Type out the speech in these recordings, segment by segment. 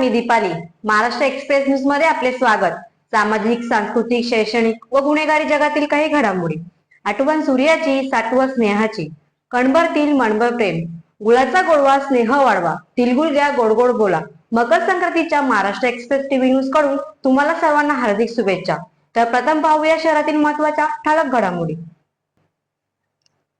मी Deepali. Maharashtra express न्यूजमध्ये आपले स्वागत. सामाजिक सांस्कृतिक शैक्षणिक व गुन्हेगारी जगातील काही घडामोडी. आठवण सूर्याची साठवण स्नेहाची. कणभरतील मणभर प्रेम. गुळाचा गोडवा स्नेह वाढवा. तिलगुल घ्या गोडगोड बोला. मकर संक्रांतीच्या महाराष्ट्र एक्सप्रेस टीव्ही न्यूजकडून तुम्हाला सर्वांना हार्दिक शुभेच्छा. तर प्रथम पाहूया शहरातील महत्त्वाच्या ठळक घडामोडी.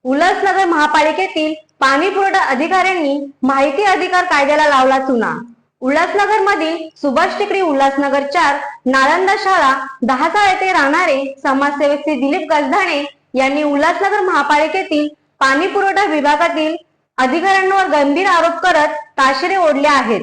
उल्हासनगर महापालिकेतील पाणी पुरवठा अधिकाऱ्यांनी माहिती अधिकार कायद्याला लावला चुना उल्हासनगर मधील सुभाष टेकडी उल्हासनगर चार नालंदा शाळा दहासा येथे राहणारे समाजसेवक श्री दिलीप गजधाणे यांनी उल्हासनगर महापालिकेतील पाणी पुरवठा विभागातील अधिकाऱ्यांवर गंभीर आरोप करत ताशेरे ओढले आहेत.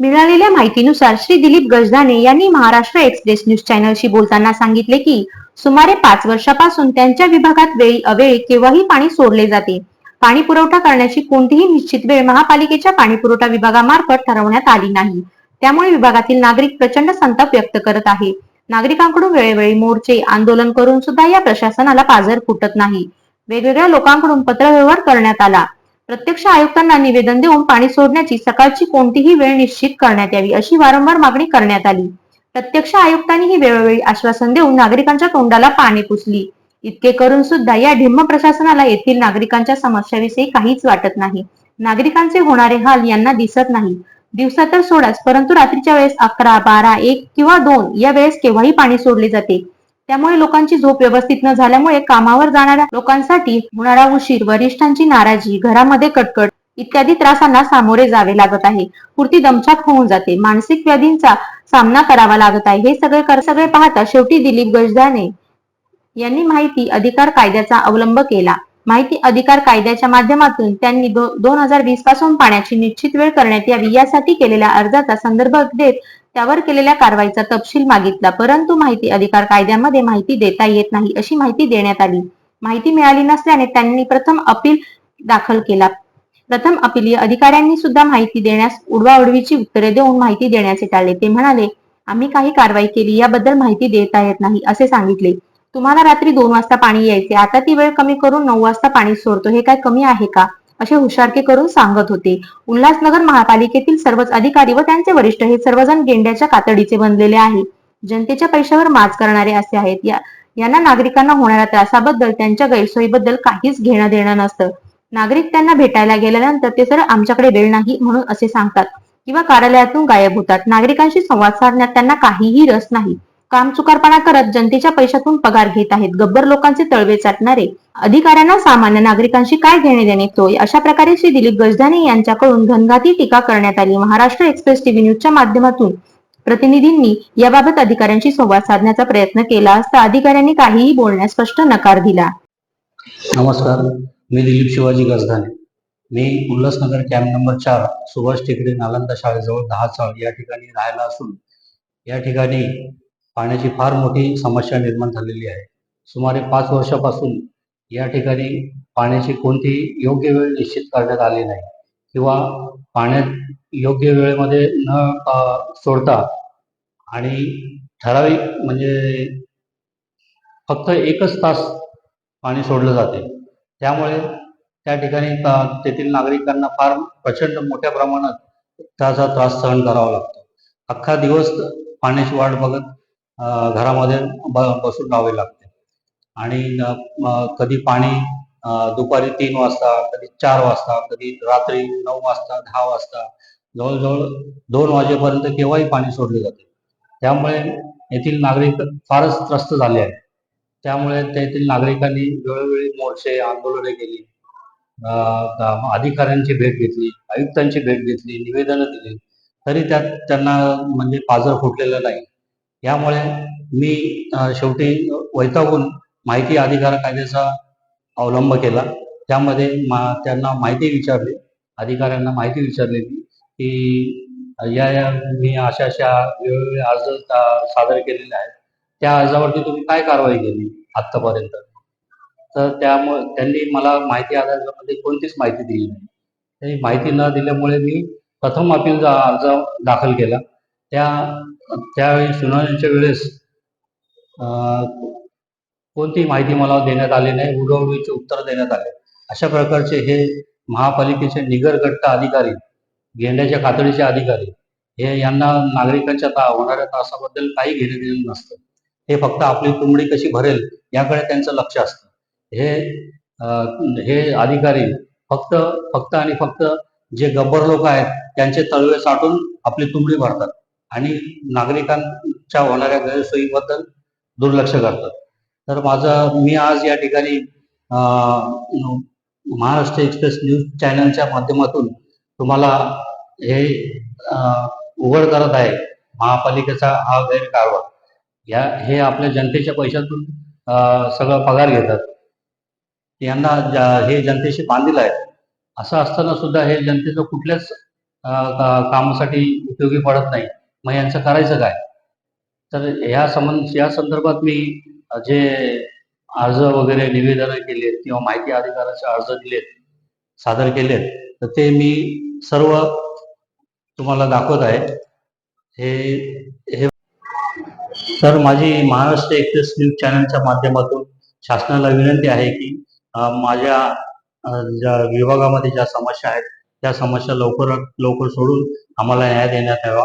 मिळालेल्या माहितीनुसार श्री दिलीप गजधाने यांनी महाराष्ट्र एक्सप्रेस न्यूज चॅनलशी बोलताना सांगितले की सुमारे पाच वर्षापासून त्यांच्या विभागात वेळी अवेळी केव्हाही पाणी सोडले जाते. पाणी पुरवठा करण्याची कोणतीही निश्चित वेळ महापालिकेच्या पाणी पुरवठा विभागामार्फत ठरवण्यात आली नाही. त्यामुळे विभागातील नागरिक प्रचंड संताप व्यक्त करत आहे. नागरिकांकडून वेळोवेळी मोर्चे आंदोलन करून सुद्धा या प्रशासनाला पाझर फुटत नाही. वेगवेगळ्या लोकांकडून पत्रव्यवहार करण्यात आला. प्रत्यक्ष आयुक्तांना निवेदन देऊन पाणी सोडण्याची सकाळची कोणतीही वेळ निश्चित करण्यात यावी अशी वारंवार मागणी करण्यात आली. प्रत्यक्ष आयुक्तांनीही वेळोवेळी आश्वासन देऊन नागरिकांच्या तोंडाला पाणी पुसली. इतके करून सुद्धा या ढिम्म प्रशासनाला येथील नागरिकांच्या समस्याविषयी काहीच वाटत नाही. नागरिकांचे होणारे हाल यांना दिसत नाही. दिवसा तर सोडाच परंतु रात्रीच्या वेळेस अकरा बारा एक किंवा दोन या वेळेस केव्हाही पाणी सोडले जाते. त्यामुळे लोकांची झोप व्यवस्थित न झाल्यामुळे कामावर जाणाऱ्या लोकांसाठी होणारा उशीर वरिष्ठांची नाराजी घरामध्ये कटकट इत्यादी त्रासांना सामोरे जावे लागत आहे. पुरती दमछाक होऊन जाते. मानसिक व्याधींचा सामना करावा लागत आहे. हे सगळे कर सगळे पाहता शेवटी दिलीप गजदाने यांनी माहिती अधिकार कायद्याचा अवलंब केला. माहिती अधिकार कायद्याच्या माध्यमातून त्यांनी दोन हजार वीसपासून पाण्याची निश्चित वेळ करण्यात यावी यासाठी केलेल्या अर्जाचा संदर्भ देत त्यावर केलेल्या कारवाईचा तपशील मागितला. परंतु माहिती अधिकार कायद्यामध्ये माहिती देता येत नाही अशी माहिती देण्यात आली. माहिती मिळाली नसल्याने त्यांनी प्रथम अपील दाखल केला. प्रथम अपिलीय अधिकाऱ्यांनी सुद्धा माहिती देण्यास उडवाउडवीची उत्तरे देऊन माहिती देण्याचे टाळले. ते म्हणाले आम्ही काही कारवाई केली याबद्दल माहिती देता येत नाही असे सांगितले. तुम्हाला रात्री दोन वाजता पाणी यायचे. आता ती वेळ कमी करून नऊ वाजता पाणी सोडतो. हे काय कमी आहे का? असे हुशारके करून सांगत होते. उल्हासनगर महापालिकेतील सर्वच अधिकारी व त्यांचे वरिष्ठ हे सर्वजण गेंड्याच्या कातडीचे बनलेले आहे. जनतेच्या पैशावर माज करणारे असे आहेत. या यांना नागरिकांना होणाऱ्या त्रासाबद्दल त्यांच्या गैरसोयीबद्दल काहीच घेणं देणं नसतं. नागरिक त्यांना भेटायला गेल्यानंतर ते सर आमच्याकडे वेळ नाही म्हणून असे सांगतात किंवा कार्यालयातून गायब होतात. नागरिकांशी संवाद साधण्यात त्यांना काहीही रस नाही. काम चुकारपणा करत जनतेच्या पैशातून पगार घेत आहेत. गब्बर लोकांचे तळवे चाटणारे अधिकाऱ्यांना सामान्य नागरिकांशी काय घेणे देणे तो अशा प्रकारे श्री दिलीप गजदाने यांच्याकडून घनघाती टीका करण्यात आली. महाराष्ट्र एक्सप्रेस टीव्ही न्यूजच्या माध्यमातून प्रतिनिधींनी याबाबत अधिकाऱ्यांशी संवाद साधण्याचा प्रयत्न केला असता अधिकाऱ्यांनी काहीही बोलण्यास स्पष्ट नकार दिला. नमस्कार मी दिलीप शिवाजी गजधाने मी उल्हासनगर कॅम्प नंबर चार सुभाष टेकडे नालंदा शाळेजवळ दहा चाळ या ठिकाणी राहायला असून या ठिकाणी पाण्याची फार मोठी समस्या निर्माण झालेली आहे. सुमारे पाच वर्षापासून या ठिकाणी पाण्याची कोणतीही योग्य वेळ निश्चित करण्यात आली नाही किंवा पाण्यात योग्य वेळेमध्ये न सोडता आणि ठराविक म्हणजे फक्त एकच तास पाणी सोडलं जाते. त्यामुळे त्या ठिकाणी तेथील नागरिकांना फार प्रचंड मोठ्या प्रमाणात त्याचा त्रास सहन करावा लागतो. अख्खा दिवस पाण्याची वाट बघत घरामध्ये बसून राहावे लागते. आणि कधी पाणी दुपारी तीन वाजता कधी चार वाजता कधी रात्री नऊ वाजता दहा वाजता जवळजवळ दोन वाजेपर्यंत केव्हाही पाणी सोडले जाते. त्यामुळे येथील नागरिक फारच त्रस्त झाले आहेत. त्यामुळे तेथील नागरिकांनी वेळोवेळी मोर्चे आंदोलने केली. अधिकाऱ्यांची भेट घेतली आयुक्तांची भेट घेतली निवेदनं दिली. तरी त्यात त्यांना म्हणजे पाझर फुटलेलं नाही. यामुळे मी शेवटी वैतागून माहिती अधिकार कायद्याचा अवलंब केला. त्यामध्ये मा त्यांना माहिती विचारली. अधिकाऱ्यांना माहिती विचारली की या या मी अशा अशा वेगवेगळे अर्ज सादर केलेले आहेत. त्या अर्जावरती तुम्ही काय कारवाई केली आत्तापर्यंत? तर त्यामुळे त्यांनी मला माहिती आधारामध्ये कोणतीच माहिती दिली नाही. माहिती न दिल्यामुळे मी प्रथम अपीलचा अर्ज दाखल केला. त्या त्यावेळी सुनावणीच्या वेळेस अं, कोणतीही माहिती मला देण्यात आली नाही उडवडीचे उत्तर देण्यात आले. अशा प्रकारचे हे महापालिकेचे निगरगट्ट अधिकारी गेंड्याच्या कातडीचे अधिकारी हे यांना नागरिकांच्या ता होणाऱ्या त्रासाबद्दल काही घेणे दिलेलं नसतं. हे फक्त आपली तुंबडी कशी भरेल याकडे त्यांचं लक्ष असतं. हे हे अधिकारी फक्त फक्त आणि फक्त जे गब्बर लोक आहेत त्यांचे तळवे साठून आपली तुंबडी भरतात. आणि नागरिकांच्या होणाऱ्या गैरसोयीबद्दल दुर्लक्ष करतात. तर माझं मी आज या ठिकाणी महाराष्ट्र एक्सप्रेस न्यूज चॅनलच्या माध्यमातून तुम्हाला हे उघड करत आहे. महापालिकेचा हा गैरकारभार. या हे आपल्या जनतेच्या पैशातून अं, सगळं पगार घेतात. यांना हे जनतेशी बांधील आहे असं असताना सुद्धा हे जनतेचं कुठल्याच कामासाठी उपयोगी पडत नाही. मग यांचं करायचं काय? तर या संबंध या संदर्भात मी जे अर्ज वगैरे निवेदनं केलेत किंवा माहिती अधिकाराचे अर्ज दिलेत सादर केलेत तर ते मी सर्व तुम्हाला दाखवत आहे. हे हे तर माझी महाराष्ट्र एक्सप्रेस न्यूज चॅनलच्या माध्यमातून शासनाला विनंती आहे की माझ्या ज्या विभागामध्ये ज्या समस्या आहेत त्या समस्या लवकरात लवकर सोडून आम्हाला न्याय देण्यात यावा.